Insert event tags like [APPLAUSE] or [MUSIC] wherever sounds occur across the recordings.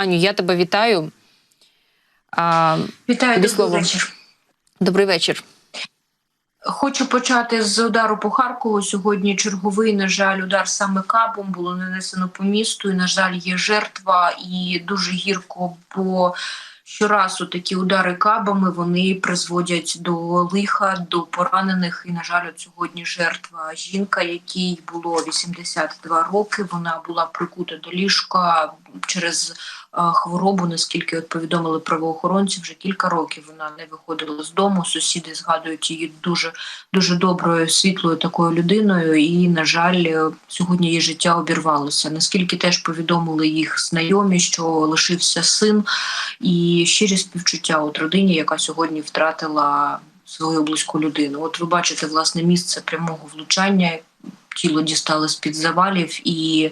Аню, я тебе вітаю. А, Вітаю добрий слово. вечір. добрий вечір. Хочу почати з удару по Харкову. Сьогодні черговий, на жаль, удар саме кабом було нанесено по місту. І, на жаль, є жертва, і дуже гірко, бо щоразу такі удари кабами вони призводять до лиха, до поранених. І, на жаль, от сьогодні жертва жінка, якій було 82 роки. Вона була прикута до ліжка через е, хворобу, наскільки от повідомили правоохоронці, вже кілька років вона не виходила з дому. Сусіди згадують її дуже дуже доброю, світлою такою людиною. І, на жаль, е, сьогодні її життя обірвалося. Наскільки теж повідомили їх знайомі, що лишився син, і щирі співчуття от родині, яка сьогодні втратила свою близьку людину. От ви бачите власне місце прямого влучання. Тіло дістали з під завалів і.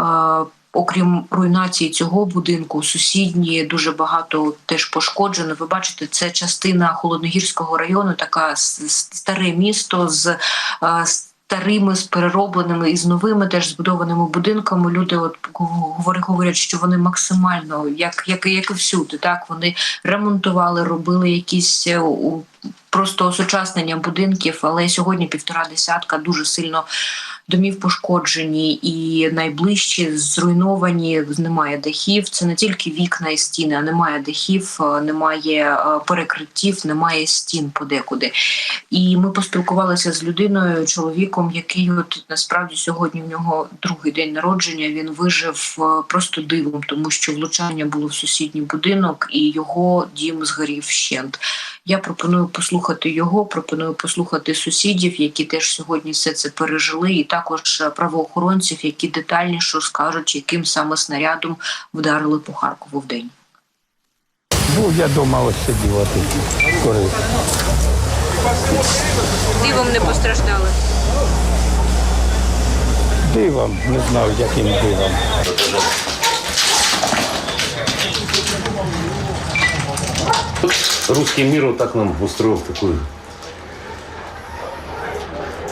Е, Окрім руйнації цього будинку, сусідні дуже багато теж пошкоджено. Ви бачите, це частина холодногірського району, така старе місто з е, старими, з переробленими і з новими теж збудованими будинками. Люди от говорять, що вони максимально, як, як, як і всюди, так вони ремонтували, робили якісь е, просто осучаснення будинків, але сьогодні півтора десятка дуже сильно домів пошкоджені і найближчі зруйновані. Немає дахів. Це не тільки вікна і стіни, а немає дахів, е, немає е, перекриттів, немає стін подекуди. І ми поспілкувалися з людиною, чоловіком, який от насправді сьогодні в нього другий день народження. Він вижив е, просто дивом, тому що влучання було в сусідній будинок, і його дім згорів вщент. Я пропоную послухати його, пропоную послухати сусідів, які теж сьогодні все це пережили, і також е, правоохоронців, які детальніше скажуть, яким саме снарядом вдарили по Харкову в день. Був я дома ось сидів, а тут курив. Дивом не постраждали. Дивом, не знав, яким дивом. Русский мир вот так нам устроил такую,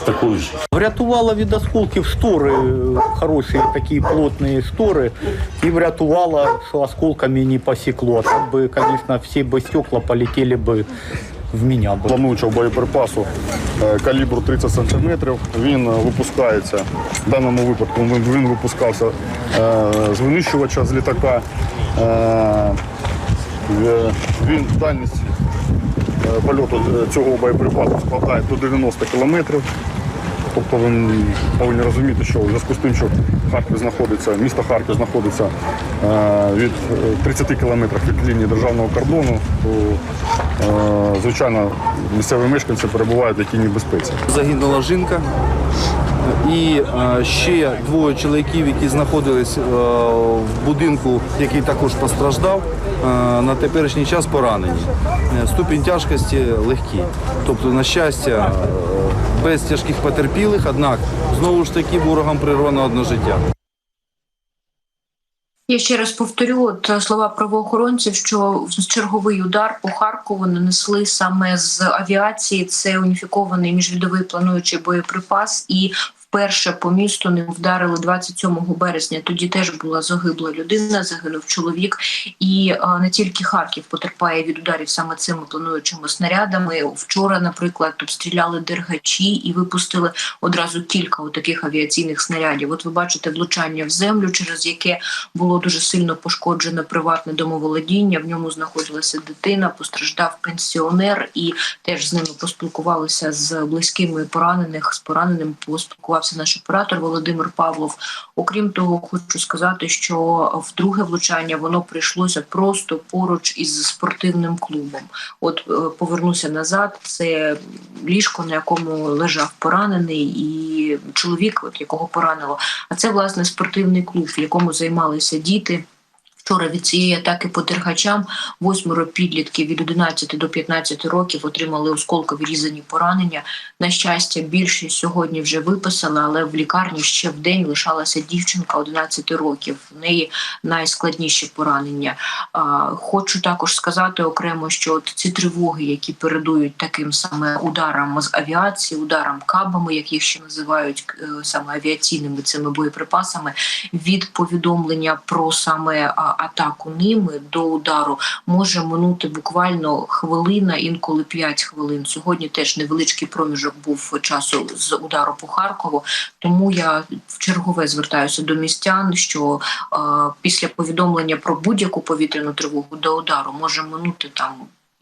такую же. Врятувала від осколків штори, е, хороші такі плотні штори, і врятувала, що осколками не посекло. А Так би, звісно, всі би стекла полетіли би в мене. би. плануючого боєприпасу е, калібру 30 см. Він е, випускається в даному випадку. Він, випускався е, з винищувача з літака. Е, він дальність е, польоту е, цього боєприпасу складає до 90 кілометрів. Тобто ви повинні розуміти, що в зв'язку з тим, що Харків знаходиться, місто Харків знаходиться від е, 30 кілометрів від лінії державного кордону, то звичайно місцеві мешканці перебувають в якій небезпеці. загинула жінка. І е, ще двоє чоловіків, які знаходились е, в будинку, який також постраждав, е, на теперішній час поранені. Ступінь тяжкості легкий. Тобто, на щастя, без тяжких потерпілих, однак знову ж таки ворогам прирвано одне життя. Я ще раз повторю от е, слова правоохоронців, що черговий удар по Харкову нанесли саме з авіації. Це уніфікований міжвідовий плануючий боєприпас і. Вперше по місту не вдарили 27 березня. Тоді теж була загибла людина, загинув чоловік, і не тільки Харків потерпає від ударів саме цими плануючими снарядами. Вчора, наприклад, обстріляли дергачі і випустили одразу кілька таких авіаційних снарядів. От ви бачите влучання в землю, через яке було дуже сильно пошкоджено приватне домоволодіння. В ньому знаходилася дитина, постраждав пенсіонер, і теж з ними поспілкувалися з близькими поранених. З пораненим поспілкувався наш оператор Володимир Павлов. Окрім того, хочу сказати, що вдруге влучання воно прийшлося просто поруч із спортивним клубом. От е, повернуся назад. Це ліжко, на якому лежав поранений, і чоловік, от якого поранило. А це власне спортивний клуб, в якому займалися діти. Вчора від цієї атаки по дергачам восьмеро підлітків від 11 до 15 років отримали осколкові різані поранення. На щастя, більшість сьогодні вже виписали, але в лікарні ще в день лишалася дівчинка 11 років. В неї найскладніші поранення. Хочу також сказати окремо, що от ці тривоги, які передують таким саме ударам з авіації, ударам кабами, як їх ще називають е, саме авіаційними цими боєприпасами, від повідомлення про саме атаку ними до удару може минути буквально хвилина, інколи 5 хвилин. Сьогодні теж невеличкий проміжок був часу з удару по Харкову. Тому я в чергове звертаюся до містян, що е, після повідомлення про будь-яку повітряну тривогу до удару може минути там.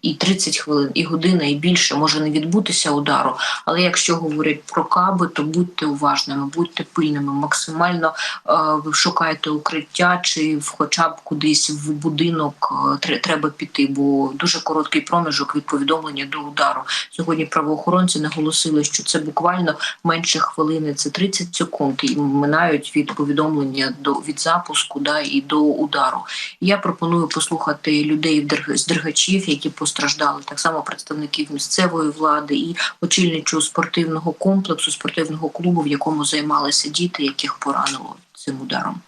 І 30 хвилин, і година, і більше може не відбутися удару. Але якщо говорять про каби, то будьте уважними, будьте пильними, максимально е, шукайте укриття чи хоча б кудись в будинок е, треба піти, бо дуже короткий проміжок від повідомлення до удару. Сьогодні правоохоронці наголосили, що це буквально менше хвилини, це 30 секунд, і минають від повідомлення до від запуску да і до удару. Я пропоную послухати людей з дергачів, які постраждали, так само представників місцевої влади і очільничого спортивного комплексу, спортивного клубу, в якому займалися діти, яких поранило цим ударом.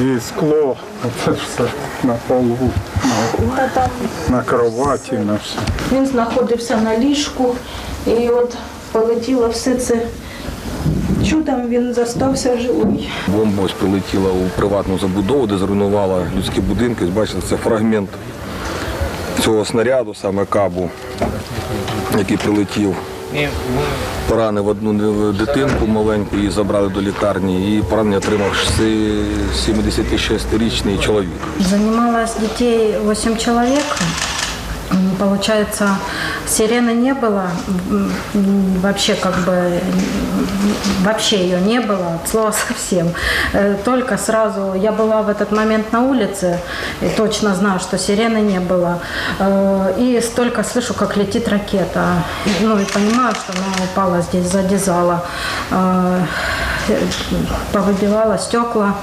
І скло, це все на полу, на, на кроваті, на все. Він знаходився на ліжку, і от полетіло все це. Чудом він застався живий. Бомба ось прилетіла у приватну забудову, де зруйнувала людські будинки. Бачите, це фрагмент цього снаряду, саме кабу, який прилетів. Поранив одну дитинку маленьку, її забрали до лікарні, і поранення отримав шести- 76-річний чоловік. Займалася дітей 8 человек. Получается, сирены не было, вообще как бы вообще ее не было, от слова [LAUGHS] совсем. Э, Только сразу я была в этот момент на улице и точно знаю, что сирены не было. Э, И столько слышу, как летит ракета. Ну и понимаю, что она упала здесь сзади зала. Э, Повыбивала стекла.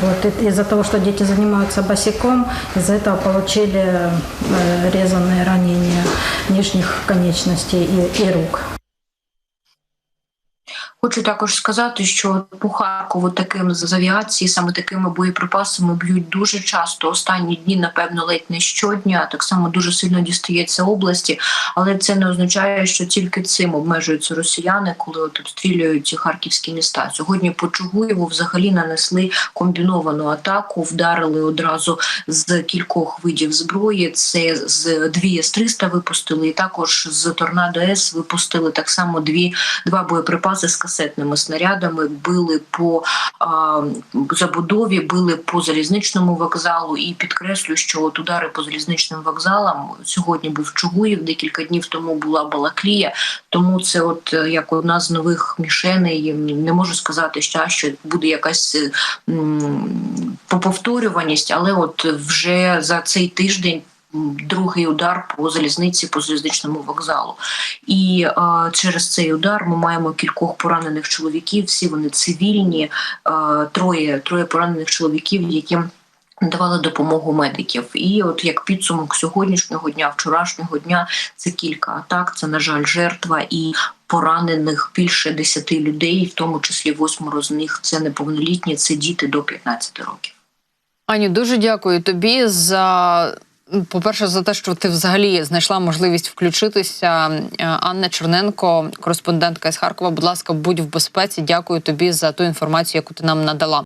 Вот, и- из-за того, что дети занимаются босиком, из-за этого получили э, резанные ранения нижних конечностей и, и рук. Хочу також сказати, що по Харкову таким з авіації, саме такими боєприпасами б'ють дуже часто. Останні дні, напевно, ледь не щодня. Так само дуже сильно дістається області, але це не означає, що тільки цим обмежуються росіяни, коли от обстрілюють ці харківські міста. Сьогодні по Чугуєву взагалі нанесли комбіновану атаку, вдарили одразу з кількох видів зброї. Це з дві С-300 випустили, і також з торнадо С випустили так само дві два боєприпаси з касетними снарядами. Били по а, забудові, били по залізничному вокзалу. І підкреслю, що от удари по залізничним вокзалам сьогодні був Чугуїв, декілька днів тому була Балаклія. Тому це, от як одна з нових мішеней. Не можу сказати, що, що буде якась м, поповторюваність, але от вже за цей тиждень. Другий удар по залізниці, по залізничному вокзалу, і е, через цей удар ми маємо кількох поранених чоловіків. Всі вони цивільні, е, троє, троє поранених чоловіків, яким Давали допомогу медиків, і от як підсумок сьогоднішнього дня, вчорашнього дня, це кілька атак. Це на жаль, жертва і поранених більше десяти людей, в тому числі восьмеро з них це неповнолітні, це діти до 15 років. Аню, дуже дякую тобі за. По-перше, за те, що ти взагалі знайшла можливість включитися. Е, Анна Черненко, кореспондентка із Харкова. Будь ласка, будь в безпеці. Дякую тобі за ту інформацію, яку ти нам надала.